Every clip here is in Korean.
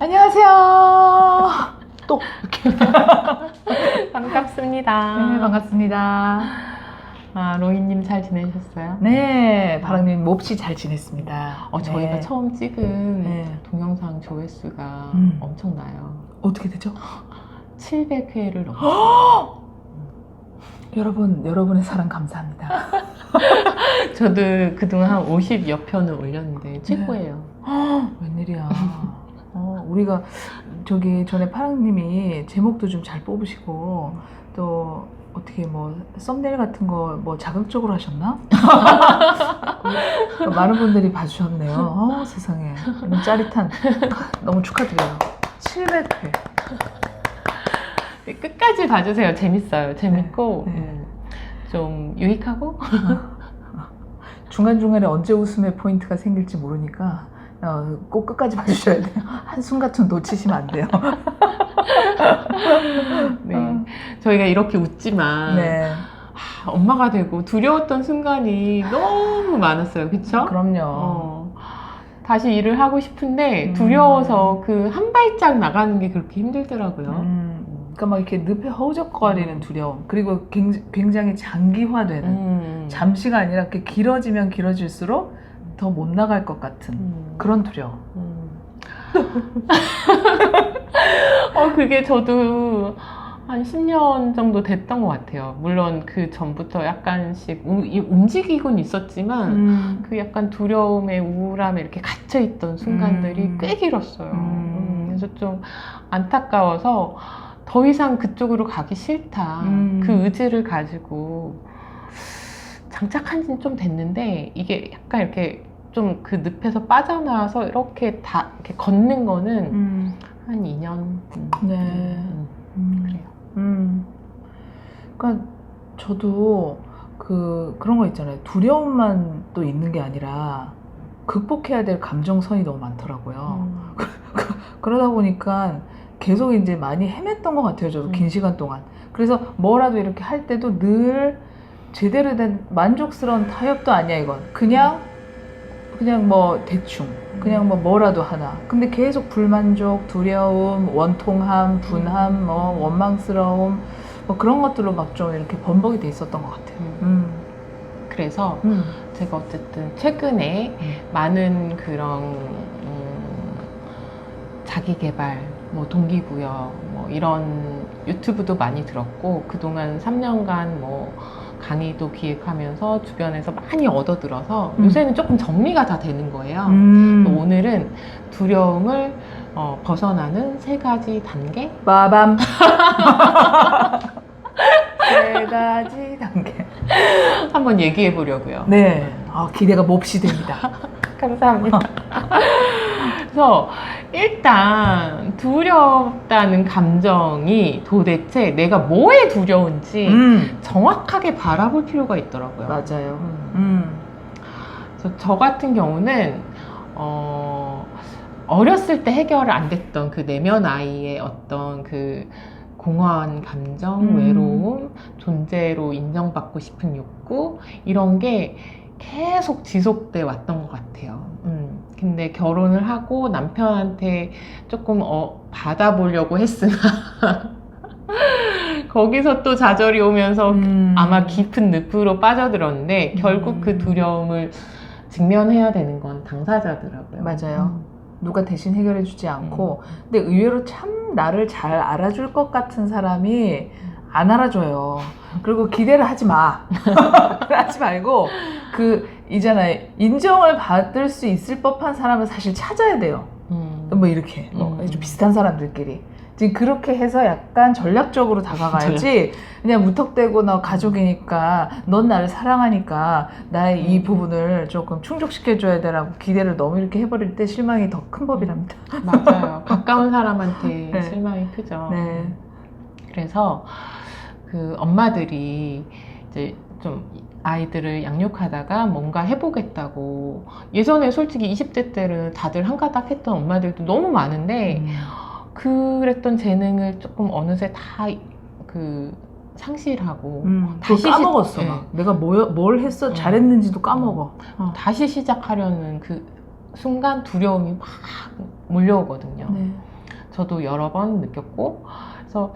안녕하세요. 또 반갑습니다. 네, 반갑습니다. 아, 로이님 잘 지내셨어요? 네, 바랑님 몹시 잘 지냈습니다. 어, 저희가 네. 처음 찍은 네. 동영상 조회수가 음. 엄청나요. 어떻게 되죠? 700회를 넘었어요. 여러분, 여러분의 사랑 감사합니다. 저도 그동안 한 50여 편을 올렸는데 최고예요. 웬일이야. 어, 우리가 저기 전에 파랑님이 제목도 좀 잘 뽑으시고 또 어떻게 뭐 썸네일 같은 거 뭐 자극적으로 하셨나? 그 많은 분들이 봐주셨네요. 어, 세상에 이런 짜릿한 너무 축하드려요. 700회. 끝까지 봐주세요. 재밌어요. 재밌고 네, 네. 음, 좀 유익하고 중간 중간에 언제 웃음의 포인트가 생길지 모르니까 어, 꼭 끝까지 봐주셔야 돼요. 한 순간쯤 놓치시면 안 돼요. 네. 저희가 이렇게 웃지만 네, 아, 엄마가 되고 두려웠던 순간이 너무 많았어요. 그쵸? 그럼요. 어, 다시 일을 하고 싶은데 음. 두려워서 그한 발짝 나가는 게 그렇게 힘들더라고요. 음, 그러니까 막 이렇게 늪에 허우적거리는 두려움 그리고 굉- 굉장히 장기화되는 음. 잠시가 아니라 이렇게 길어지면 길어질수록 더 못 나갈 것 같은 음. 그런 두려움. 음. 어, 그게 저도 한 10년 정도 됐던 것 같아요. 물론 그 전부터 약간씩 우- 이- 움직이곤 있었지만 음. 그 약간 두려움에 우울함에 이렇게 갇혀있던 순간들이 음. 꽤 길었어요. 음. 음, 그래서 좀 안타까워서 더 이상 그쪽으로 가기 싫다. 음. 그 의지를 가지고 장착한 지는 좀 됐는데 이게 약간 이렇게 좀 그 늪에서 빠져나와서 이렇게 다 이렇게 걷는 거는 음. 한 2년. 음. 네. 음, 음. 그래요. 음. 그러니까 저도 그 그런 거 있잖아요. 두려움만 또 있는 게 아니라 극복해야 될 감정선이 너무 많더라고요. 음. 그러다 보니까 계속 이제 많이 헤맸던 것 같아요. 저도 음. 긴 시간 동안. 그래서 뭐라도 이렇게 할 때도 늘 제대로 된 만족스러운 타협도 아니야 이건. 그냥 그냥 뭐 대충 그냥 뭐 뭐라도 하나. 근데 계속 불만족, 두려움, 원통함, 분함, 뭐 원망스러움 뭐 그런 것들로 막 좀 이렇게 번복이 돼 있었던 것 같아요. 음. 음. 그래서 음. 제가 어쨌든 최근에 음. 많은 그런 음, 자기 개발, 뭐 동기부여, 뭐 이런 유튜브도 많이 들었고 그동안 3년간 뭐 강의도 기획하면서 주변에서 많이 얻어들어서 음. 요새는 조금 정리가 다 되는 거예요. 음. 오늘은 두려움을 어, 벗어나는 세 가지 단계 빠밤. 세 가지 단계. 한번 얘기해 보려고요. 네. 아, 기대가 몹시 됩니다. 감사합니다. 그래서 일단 두렵다는 감정이 도대체 내가 뭐에 두려운지 음. 정확하게 바라볼 필요가 있더라고요. 맞아요. 음. 음. 그래서 저 같은 경우는 어, 어렸을 때 해결 안 됐던 그 내면 아이의 어떤 그 공허한 감정, 음. 외로움, 존재로 인정받고 싶은 욕구 이런 게 계속 지속돼 왔던 것 같아요. 음. 근데 결혼을 하고 남편한테 조금 어, 받아보려고 했으나 거기서 또 좌절이 오면서 음. 아마 깊은 늪으로 빠져들었는데 결국 그 음. 두려움을 직면해야 되는 건 당사자더라고요. 맞아요. 음. 누가 대신 해결해 주지 않고 근데 의외로 참 나를 잘 알아줄 것 같은 사람이 안 알아줘요. 그리고 기대를 하지 마. 하지 말고 그 있잖아요. 인정을 받을 수 있을 법한 사람을 사실 찾아야 돼요. 음. 뭐 이렇게 뭐 음. 좀 비슷한 사람들끼리 지금 그렇게 해서 약간 전략적으로 다가가야지 그냥 무턱대고 너 가족이니까 넌 나를 사랑하니까 나의 이 음. 부분을 조금 충족시켜줘야 되라고 기대를 너무 이렇게 해버릴 때 실망이 더 큰 법이랍니다. 맞아요. 가까운 사람한테 네. 실망이 크죠. 네. 그래서 그 엄마들이 이제 좀 아이들을 양육하다가 뭔가 해보겠다고 예전에 솔직히 20대 때는 다들 한가닥 했던 엄마들도 너무 많은데 음. 그랬던 재능을 조금 어느새 다 그 상실하고 음, 다시 까먹었어. 시- 막. 내가 뭐, 뭘 했어? 음. 잘했는지도 까먹어. 어. 다시 시작하려는 그 순간 두려움이 막 몰려오거든요. 네. 저도 여러 번 느꼈고 그래서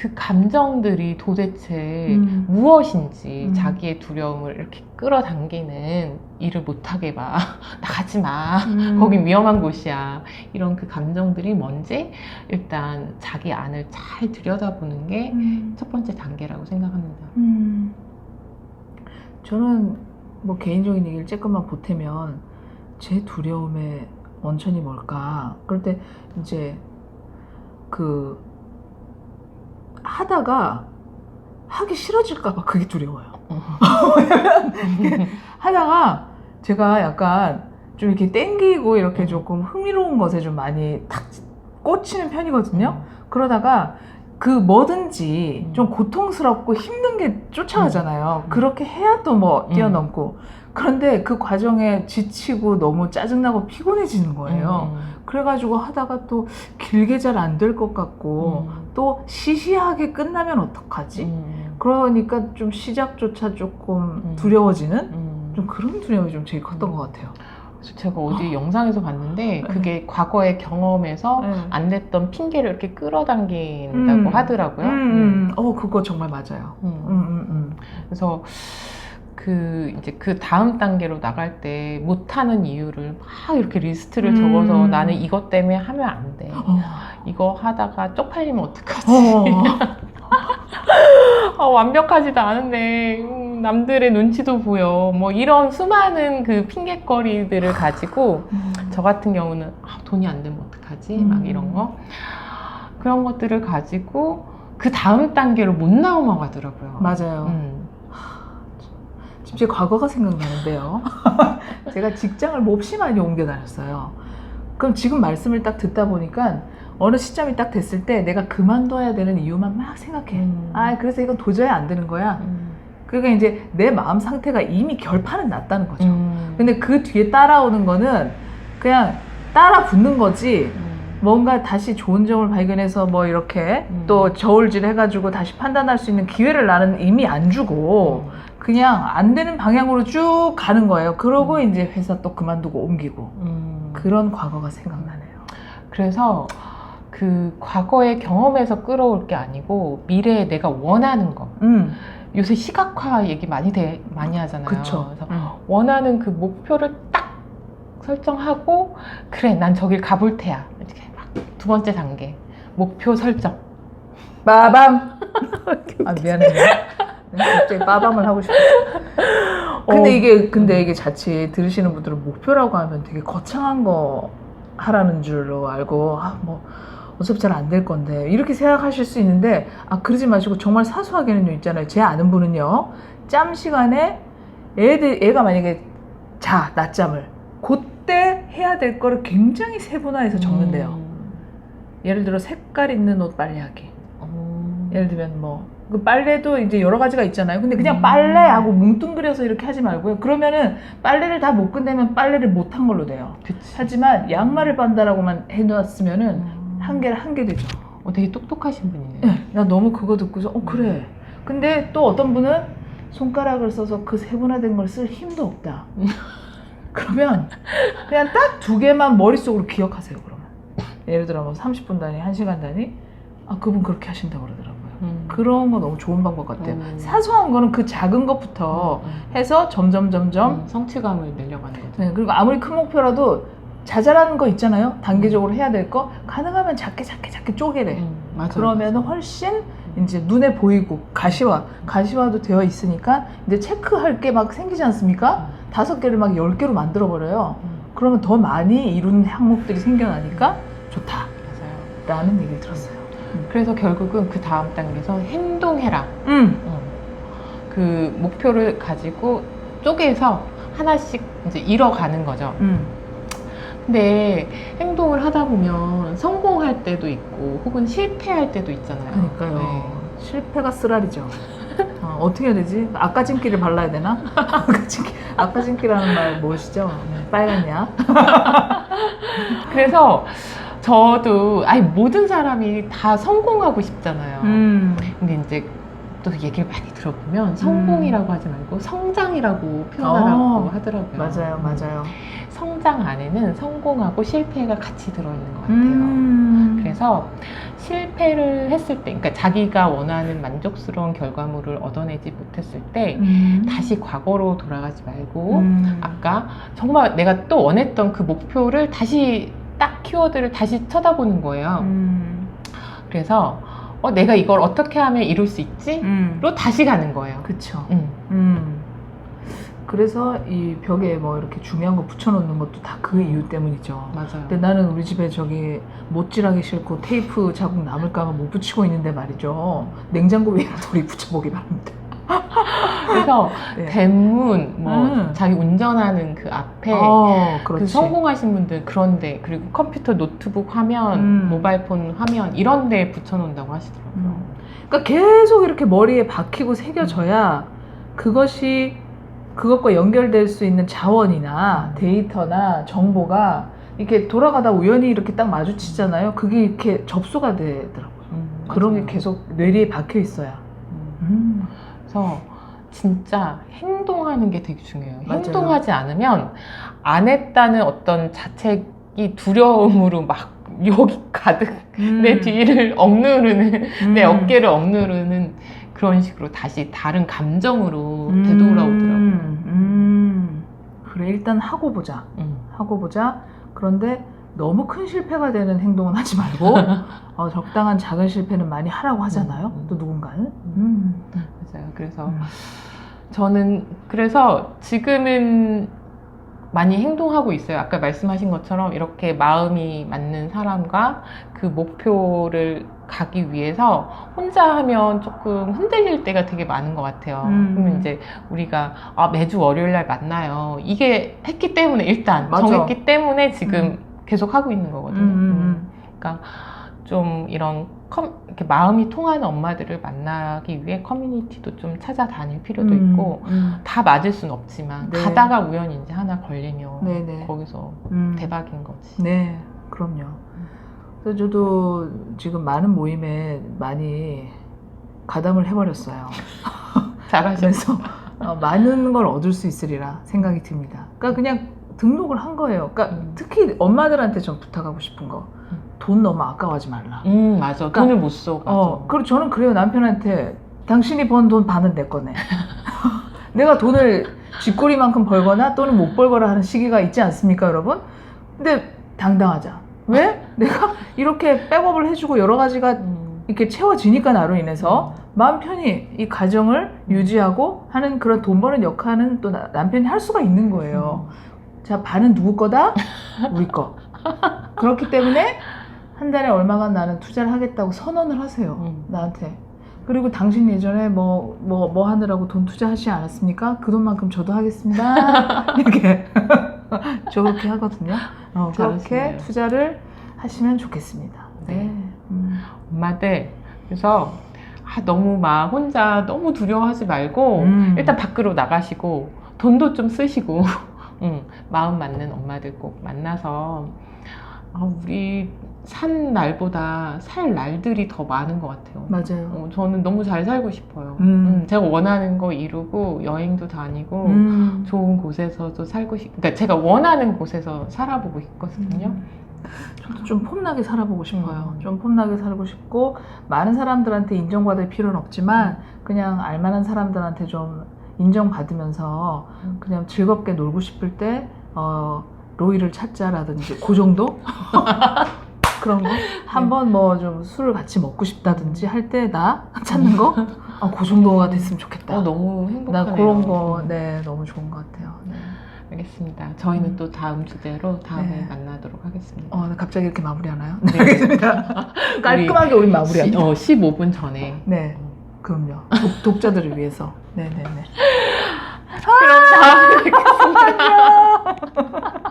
그 감정들이 도대체 음. 무엇인지 음. 자기의 두려움을 이렇게 끌어당기는 일을 못하게 봐 나가지 마 음. 거긴 위험한 곳이야 이런 그 감정들이 뭔지 일단 자기 안을 잘 들여다보는 게첫 음. 번째 단계라고 생각합니다. 음. 저는 뭐 개인적인 얘기를 조금만 보태면 제 두려움의 원천이 뭘까? 그럴 때 이제 그 하다가 하기 싫어질까봐 그게 두려워요. 하다가 제가 약간 좀 이렇게 땡기고 이렇게 조금 흥미로운 것에 좀 많이 탁 꽂히는 편이거든요. 그러다가 그 뭐든지 음. 좀 고통스럽고 힘든 게 쫓아가잖아요. 음. 그렇게 해야 또뭐 음. 뛰어넘고. 그런데 그 과정에 지치고 너무 짜증나고 피곤해지는 거예요. 음. 그래가지고 하다가 또 길게 잘 안 될 것 같고 음. 또 시시하게 끝나면 어떡하지? 음. 그러니까 좀 시작조차 조금 음. 두려워지는 음. 좀 그런 두려움이 좀 제일 컸던 것 같아요. 제가 어디 영상에서 봤는데 그게 과거의 경험에서 네. 안 됐던 핑계를 이렇게 끌어당긴다고 음. 하더라고요. 음, 음. 음. 어, 그거 정말 맞아요. 음. 음, 음, 음. 그래서 그 이제 그 다음 단계로 나갈 때 못하는 이유를 막 이렇게 리스트를 음. 적어서 나는 이것 때문에 하면 안 돼. 어. 이거 하다가 쪽팔리면 어떡하지? 어. 아, 완벽하지도 않은데 음, 남들의 눈치도 보여. 뭐 이런 수많은 그 핑계거리들을 가지고 저 같은 경우는 아, 돈이 안 되면 어떡하지? 음. 막 이런 거 그런 것들을 가지고 그 다음 단계로 못 넘어가더라고요. 맞아요. 음. 지금 제 과거가 생각나는데요. 제가 직장을 몹시 많이 옮겨 다녔어요. 그럼 지금 말씀을 딱 듣다 보니까 어느 시점이 딱 됐을 때 내가 그만둬야 되는 이유만 막 생각해. 음. 아, 그래서 이건 도저히 안 되는 거야. 음. 그러니까 이제 내 마음 상태가 이미 결판은 났다는 거죠. 음. 근데 그 뒤에 따라오는 거는 그냥 따라 붙는 거지. 음. 뭔가 다시 좋은 점을 발견해서 뭐 이렇게 음. 또 저울질 해가지고 다시 판단할 수 있는 기회를 나는 이미 안 주고 그냥 안 되는 방향으로 쭉 가는 거예요. 그러고 음. 이제 회사 또 그만두고 옮기고 음. 그런 과거가 생각나네요. 그래서 그 과거의 경험에서 끌어올 게 아니고 미래에 내가 원하는 거. 음, 요새 시각화 얘기 많이 돼, 많이 하잖아요. 그쵸. 그래서 음. 원하는 그 목표를 딱 설정하고 그래 난 저길 가볼 테야. 이렇게 막 두 번째 단계 목표 설정. 빠밤. 아 미안해요. 갑자기 빠밤을 하고 싶어. 근데 어. 이게 근데 이게 자칫 들으시는 분들은 목표라고 하면 되게 거창한 거 하라는 줄로 알고 아뭐 어차피 잘 안 될 건데 이렇게 생각하실 수 있는데 아 그러지 마시고 정말 사소하게는요 있잖아요. 제 아는 분은요 짬 시간에 애들 애가 만약에 자 낮잠을 그때 해야 될 거를 굉장히 세분화해서 적는데요. 음. 예를 들어 색깔 있는 옷 빨래하기. 음. 예를 들면 뭐, 그 빨래도 이제 여러 가지가 있잖아요. 근데 그냥 음. 빨래하고 뭉뚱그려서 이렇게 하지 말고요. 그러면은 빨래를 다 못 끝내면 빨래를 못 한 걸로 돼요. 그치. 하지만 양말을 빤다라고만 해놓았으면은 음. 한 개를 한개 되죠. 어, 되게 똑똑하신 분이네 요. 네, 나 너무 그거 듣고서, 어, 그래. 근데 또 어떤 분은 손가락을 써서 그 세분화된 걸 쓸 힘도 없다. 음. 그러면 그냥 딱 두 개만 머릿속으로 기억하세요, 그러면. 예를 들어 뭐 30분 단위, 1시간 단위. 아, 그분 그렇게 하신다고 그러더라고요. 음. 그런 거 너무 좋은 방법 같아요. 음. 사소한 거는 그 작은 것부터 음. 해서 점점 점점 음, 성취감을 늘려가는 거죠. 네, 그리고 아무리 큰 목표라도 자잘한 거 있잖아요. 단계적으로 해야 될 거 가능하면 작게 작게 작게 쪼개래. 음, 맞아요. 그러면 훨씬 이제 눈에 보이고 가시화 가시화도 되어 있으니까 이제 체크할 게 막 생기지 않습니까? 다섯 개를 막 열 개로 만들어 버려요. 음, 그러면 더 많이 이룬 항목들이 생겨나니까 좋다라는 맞아요. 얘기를 들었어요. 그래서 결국은 그 다음 단계에서 행동해라. 음, 어. 그 목표를 가지고 쪼개서 하나씩 이제 이뤄가는 거죠. 음, 근데 행동을 하다 보면 성공할 때도 있고 혹은 실패할 때도 있잖아요. 그러니까요. 네. 실패가 쓰라리죠. 어, 어떻게 해야 되지? 아까 진기를 발라야 되나? 아까 진기, 아까 진기라는 말 무엇이죠? 빨간 약. 그래서 저도 아니 모든 사람이 다 성공하고 싶잖아요. 음, 근데 이제 또 얘기를 많이 들어보면 성공이라고 하지 말고 성장이라고 표현하라고 어, 하더라고요. 맞아요, 맞아요. 성장 안에는 성공하고 실패가 같이 들어있는 것 같아요. 음. 그래서 실패를 했을 때, 그러니까 자기가 원하는 만족스러운 결과물을 얻어내지 못했을 때 음. 다시 과거로 돌아가지 말고 음. 아까 정말 내가 또 원했던 그 목표를 다시 딱 키워드를 다시 쳐다보는 거예요. 음. 그래서 어, 내가 이걸 어떻게 하면 이룰 수 있지? 음. 로 다시 가는 거예요. 그쵸. 음. 음. 그래서 이 벽에 뭐 이렇게 중요한 거 붙여놓는 것도 다 그 이유 때문이죠. 맞아요. 근데 나는 우리 집에 저기 못질하기 싫고 테이프 자국 남을까봐 못 붙이고 있는데 말이죠. 냉장고 위에 돌이 붙여보기 바랍니다. 그래서 네. 대문, 뭐 음. 자기 운전하는 그 앞에 어, 그. 성공하신 분들 그런데 그리고 컴퓨터 노트북 화면, 음. 모바일폰 화면 이런 데 붙여놓는다고 하시더라고요. 음. 그러니까 계속 이렇게 머리에 박히고 새겨져야 그것이 그것과 연결될 수 있는 자원이나 데이터나 정보가 이렇게 돌아가다 우연히 이렇게 딱 마주치잖아요. 그게 이렇게 접수가 되더라고요. 음, 그런 게 맞아요. 계속 뇌리에 박혀 있어야. 음. 음. 그래서 진짜 행동하는 게 되게 중요해요. 맞아요. 행동하지 않으면 안 했다는 어떤 자책이 두려움으로 막 여기 가득 내 뒤를 억누르는 음. 내 어깨를 억누르는 그런 식으로 다시 다른 감정으로 음. 되돌아오더라고요. 음. 그래 일단 하고 보자. 음. 하고 보자. 그런데 너무 큰 실패가 되는 행동은 하지 말고 어, 적당한 작은 실패는 많이 하라고 하잖아요. 음, 음. 또 누군가는. 음. 맞아요. 그래서 음. 저는 그래서 지금은 많이 행동하고 있어요. 아까 말씀하신 것처럼 이렇게 마음이 맞는 사람과 그 목표를 가기 위해서 혼자 하면 조금 흔들릴 때가 되게 많은 것 같아요. 음. 그러면 이제 우리가 아, 매주 월요일 날 만나요. 이게 했기 때문에 일단 맞아. 정했기 때문에 지금 계속 하고 있는 거거든요. 음, 음. 음, 좀 이런 컴- 이렇게 마음이 통하는 엄마들을 만나기 위해 커뮤니티도 좀 찾아다닐 필요도 음. 있고 음. 다 맞을 순 없지만 네. 가다가 우연히 이제 하나 걸리면 네네. 거기서 음. 대박인 거지. 네, 그럼요. 그래서 저도 지금 많은 모임에 많이 가담을 해버렸어요. 그래서 어, 많은 걸 얻을 수 있으리라 생각이 듭니다. 그러니까 그냥 등록을 한 거예요. 그러니까 음. 특히 엄마들한테 좀 부탁하고 싶은 거. 음. 돈 너무 아까워하지 말라. 음 맞아. 그러니까- 돈을 못 써. 맞아. 어, 그리고 저는 그래요. 남편한테 당신이 번 돈 반은 내 거네. 내가 돈을 쥐꼬리만큼 벌거나 또는 못 벌거나 하는 시기가 있지 않습니까, 여러분? 근데 당당하자. 왜? 내가 이렇게 백업을 해주고 여러 가지가 음. 이렇게 채워지니까 나로 인해서 마음 편히 이 가정을 유지하고 하는 그런 돈 버는 역할은 또 나- 남편이 할 수가 있는 거예요. 자, 반은 누구 거다? 우리 거. 그렇기 때문에 한 달에 얼마간 나는 투자를 하겠다고 선언을 하세요. 음. 나한테. 그리고 당신 예전에 뭐, 뭐, 뭐 하느라고 돈 투자하시지 않았습니까? 그 돈만큼 저도 하겠습니다. 이렇게. 저렇게 하거든요. 어, 그렇게. 투자를 하시면 좋겠습니다. 네. 네. 음. 엄마들 그래서 아, 너무 막 혼자 너무 두려워하지 말고 음. 일단 밖으로 나가시고 돈도 좀 쓰시고 음, 마음 맞는 엄마들 꼭 만나서 아, 우리 산 날보다 살 날들이 더 많은 것 같아요. 맞아요. 어, 저는 너무 잘 살고 싶어요. 음. 음, 제가 원하는 거 이루고 여행도 다니고 음. 좋은 곳에서도 살고 싶. 그러니까 제가 원하는 곳에서 살아보고 있거든요. 음. 저도 좀 폼나게 살아보고 싶어요. 음. 좀 폼나게 살고 싶고 많은 사람들한테 인정받을 필요는 없지만 그냥 알만한 사람들한테 좀 인정받으면서 음. 그냥 즐겁게 놀고 싶을 때 어, 로이를 찾자라든지 그 정도 그런 거 한번 뭐 좀 술을 같이 먹고 싶다든지 할 때 나 찾는 거 아, 그 정도가 됐으면 좋겠다. 어, 너무 행복하네요. 나 그런 거, 음. 네, 너무 좋은 것 같아요. 네. 알겠습니다. 저희는 음. 또 다음 주제로 다음에 네. 만나도록 하겠습니다. 어, 나 갑자기 이렇게 마무리하나요? 네. 알겠습니다. 깔끔하게 우리. 시- 어, 15분 전에. 네, 그럼요. 독, 독자들을 위해서. 네네네. 그럼 다음에 뵙겠습니다.